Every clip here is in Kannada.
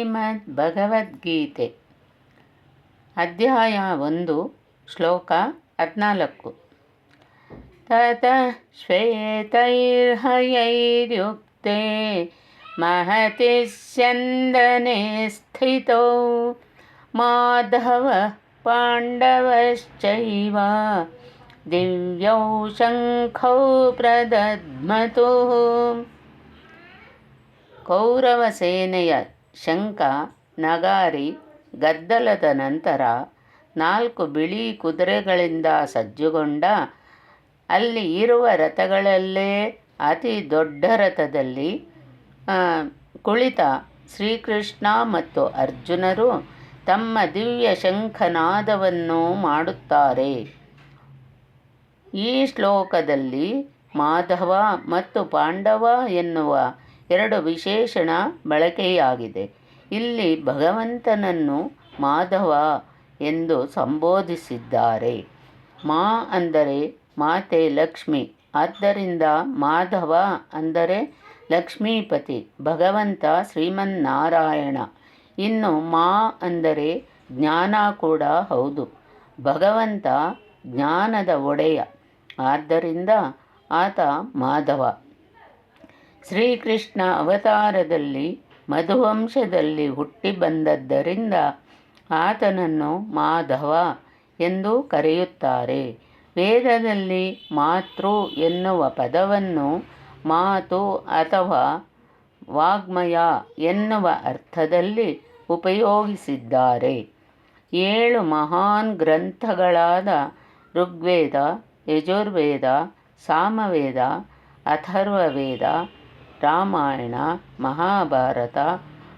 ಶ್ರೀಮದ್ ಭಗವದ್ಗೀತೆ ಅಧ್ಯಾಯ ಒಂದು ಶ್ಲೋಕ ಹದಿನಾಲ್ಕು ತತಃ ಶ್ವೇತೈರ್ಹಯೈರ್ಯುಕ್ತೆ ಮಹತಿ ಸ್ಯಂದನೆ ಸ್ಥಿತೌ ಮಾಧವ ಪಾಂಡವಶ್ಚೈವ ದಿವ್ಯೌ ಶಂಖೌ ಪ್ರದಧ್ಮತು ಕೌರವ ಸೇನೆಯ ಶಂಖ, ನಗಾರಿ, ಗದ್ದಲದ ನಂತರ ನಾಲ್ಕು ಬಿಳಿ ಕುದುರೆಗಳಿಂದ ಸಜ್ಜುಗೊಂಡ ಅಲ್ಲಿ ಇರುವ ರಥಗಳಲ್ಲೇ ಅತಿ ದೊಡ್ಡ ರಥದಲ್ಲಿ ಕುಳಿತ ಶ್ರೀಕೃಷ್ಣ ಮತ್ತು ಅರ್ಜುನರು ತಮ್ಮ ದಿವ್ಯ ಶಂಖನಾದವನ್ನು ಮಾಡುತ್ತಾರೆ. ಈ ಶ್ಲೋಕದಲ್ಲಿ ಮಾಧವ ಮತ್ತು ಪಾಂಡವ ಎನ್ನುವ ಎರಡು ವಿಶೇಷಣ ಬಳಕೆಯಾಗಿದೆ. ಇಲ್ಲಿ ಭಗವಂತನನ್ನು ಮಾಧವ ಎಂದು ಸಂಬೋಧಿಸಿದ್ದಾರೆ. ಮಾ ಅಂದರೆ ಮಾತೆ ಲಕ್ಷ್ಮಿ. ಆದ್ದರಿಂದ ಮಾಧವ ಅಂದರೆ ಲಕ್ಷ್ಮೀಪತಿ. ಭಗವಂತ ಶ್ರೀಮನ್ನಾರಾಯಣ. ಇನ್ನು ಮಾ ಅಂದರೆ ಜ್ಞಾನ ಕೂಡ ಹೌದು. ಭಗವಂತ ಜ್ಞಾನದ ಒಡೆಯ. ಆದ್ದರಿಂದ ಆತ ಮಾಧವ. ಶ್ರೀಕೃಷ್ಣ ಅವತಾರದಲ್ಲಿ ಮಧುವಂಶದಲ್ಲಿ ಹುಟ್ಟಿ ಬಂದದ್ದರಿಂದ ಆತನನ್ನು ಮಾಧವ ಎಂದು ಕರೆಯುತ್ತಾರೆ. ವೇದದಲ್ಲಿ ಮಾತೃ ಎನ್ನುವ ಪದವನ್ನು ಮಾತು ಅಥವಾ ವಾಗ್ಮಯ ಎನ್ನುವ ಅರ್ಥದಲ್ಲಿ ಉಪಯೋಗಿಸಿದ್ದಾರೆ. ಏಳು ಮಹಾನ್ ಗ್ರಂಥಗಳಾದ ಋಗ್ವೇದ, ಯಜುರ್ವೇದ, ಸಾಮವೇದ, ಅಥರ್ವವೇದ ರಾಮಾಯಣ, ಮಹಾಭಾರತ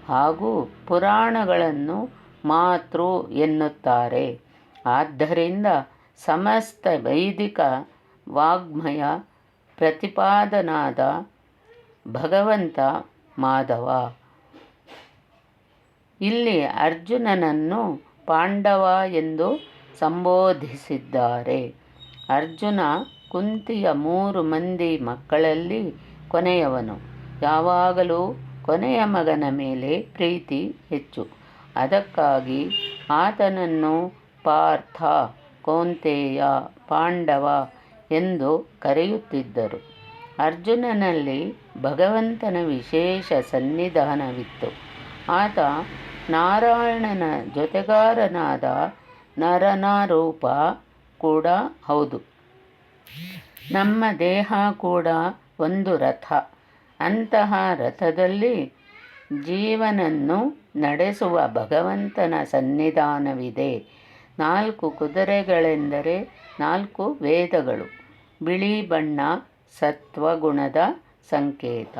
ಹಾಗೂ ಪುರಾಣಗಳನ್ನು ಮಾತೃ ಎನ್ನುತ್ತಾರೆ. ಆದ್ದರಿಂದ ಸಮಸ್ತ ವೈದಿಕ ವಾಗ್ಮಯ ಪ್ರತಿಪಾದನಾದ ಭಗವಂತ ಮಾಧವ. ಇಲ್ಲಿ ಅರ್ಜುನನನ್ನು ಪಾಂಡವ ಎಂದು ಸಂಬೋಧಿಸಿದ್ದಾರೆ. ಅರ್ಜುನ ಕುಂತಿಯ ಮೂರು ಮಂದಿ ಮಕ್ಕಳಲ್ಲಿ ಕೊನೆಯವನು. ಯಾವಾಗಲೂ ಕೊನೆಯ ಮಗನ ಮೇಲೆ ಪ್ರೀತಿ ಹೆಚ್ಚು. ಅದಕ್ಕಾಗಿ ಆತನನ್ನು ಪಾರ್ಥ, ಕೌಂತೆಯ ಪಾಂಡವ ಎಂದು ಕರೆಯುತ್ತಿದ್ದರು. ಅರ್ಜುನನಲ್ಲಿ ಭಗವಂತನ ವಿಶೇಷ ಸನ್ನಿಧಾನವಿತ್ತು. ಆತ ನಾರಾಯಣನ ಜೊತೆಗಾರನಾದ ನರನಾರೂಪ ಕೂಡ ಹೌದು. ನಮ್ಮ ದೇಹ ಕೂಡ ಒಂದು ರಥ. ಅಂತಹ ರಥದಲ್ಲಿ ಜೀವನನ್ನು ನಡೆಸುವ ಭಗವಂತನ ಸನ್ನಿಧಾನವಿದೆ. ನಾಲ್ಕು ಕುದುರೆಗಳೆಂದರೆ ನಾಲ್ಕು ವೇದಗಳು. ಬಿಳಿ ಬಣ್ಣ ಸತ್ವಗುಣದ ಸಂಕೇತ.